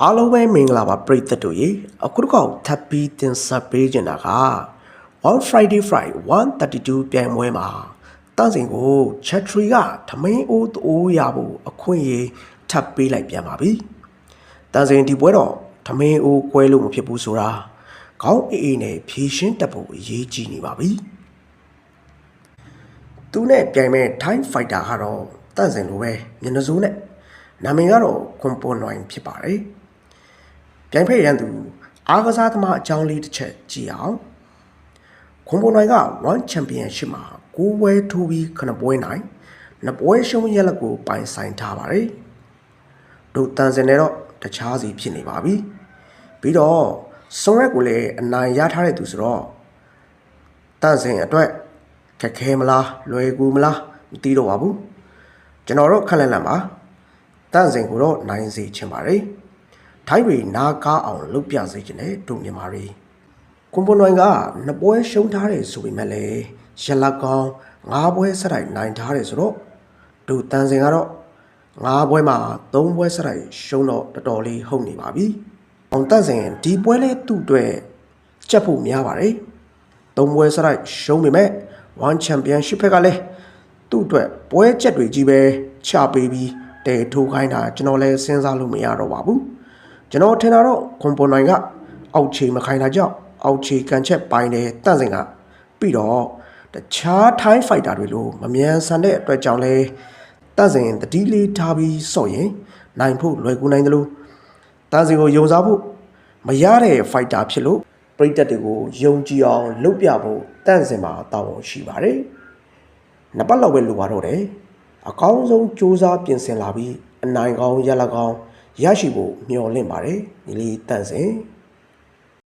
အားလုံးပဲမင်္ဂလာပါပရိသတ်တို့ရေအခုတစ်ခေါက်ထပ်ပြီးတင်ဆက်ပေးကြတာက One Friday Friday 132ပြိုင်ပွဲမှာတန့်စင်ကို Chatry ကထမင်းအိုးတိုးရဖို့အခွင့်အရေးထပ်ပေးလိုက်ပြန်ပါပြီတန့်စင်ဒီပွဲတော့ထမင်းအိုးကွဲလို့မဖြစ်ဘူးဆိုတာခေါင်းအေးအေးနဲ့ဖြည့်ရှင်းတက်ဖို့အရေးကြီးနေပါပြီသူနဲ့ပြိုင်မဲ့ Time Fighter ကတော့တန့်စင်လိုပဲမျက်နှာစိုးနဲ့နာမည်ကတော့ကွန်ပွန်နိုင်ဖြစ်ပါတယ် ပြိုင်ဖက်ရန်သူအားကစားသမားအကြောင်းလေးတစ်ချက်ကြည့်အောင်ခွန်ပုံနိုင်က One Championship မှာ9ပွဲထိုးပြီး9ပွဲနိုင်2ပွဲရှုံးရက်လက်ကိုပိုင်ဆိုင်ထားပါတယ်တို့တန်စင်နဲ့တော့တခြားစီဖြစ်နေပါပြီပြီးတော့စုံရက်ကိုလည်းအနိုင်ရထားတဲ့သူဆိုတော့တန်စင်အတွက်ခက်ခဲမလားလွယ်ကူမလားမသိတော့ပါဘူးကျွန်တော်တို့ခက်လက်လန့်ပါတန်စင်ကိုတော့နိုင်စေချင်ပါတယ် ထိုင်းတွေနာကားအောင်လုပ်ပြစေခြင်းနဲ့တို့မြန်မာတွေကွန်ပွန်နိုင်ကနှစ်ပွဲရှုံးထားတယ်ဆိုပေမဲ့လည်းရလက်ကောင်၅ပွဲဆက်တိုက်နိုင်ထားတယ်ဆိုတော့တို့တန်စင်ကတော့၅ပွဲမှာ၃ပွဲဆက်တိုက်ရှုံးတော့တော်တော်လေးဟုတ်နေပါပြီ။အောင်တန်စင်ဒီပွဲလေးသူ့အတွက်ကြက်ဖို့များပါတယ်။၃ပွဲဆက်တိုက်ရှုံးပေမဲ့ One Championship ဘက်ကလည်းသူ့အတွက်ပွဲချက်တွေကြီးပဲချပေးပြီးတဲထိုးခိုင်းတာကျွန်တော်လည်းစဉ်းစားလို့မရတော့ပါဘူး။ ကျွန်တော်ထင်တာတော့ခွန်ပွန်နိုင်ကအောက်ခြေမခိုင်းတာကြောင့်အောက်ခြေကန်ချက်ပိုင်းတယ်တန့်စင်ကပြီးတော့တခြားထိုင်းဖိုက်တာတွေလိုမမြန်ဆန်တဲ့အတွက်ကြောင့်လဲတန့်စင်တတိလေးထားပြီးစော့ရင်နိုင်ဖို့လွယ်ကူနိုင်တယ်လို့တန့်စင်ကိုယုံစားဖို့မရတဲ့ဖိုက်တာဖြစ်လို့ပရိသတ်တွေကိုယုံကြည်အောင်လုပ်ပြဖို့တန့်စင်မှာတာဝန်ရှိပါတယ်နှစ်ပတ်လောက်ပဲလိုပါတော့တယ်အကောင်းဆုံးစူးစမ်းပြင်ဆင်လာပြီးအနိုင်ကောင်းရလကောင်း ရရှိဖို့မျှော်လင့်ပါတယ်ညီလေးတန့်စင်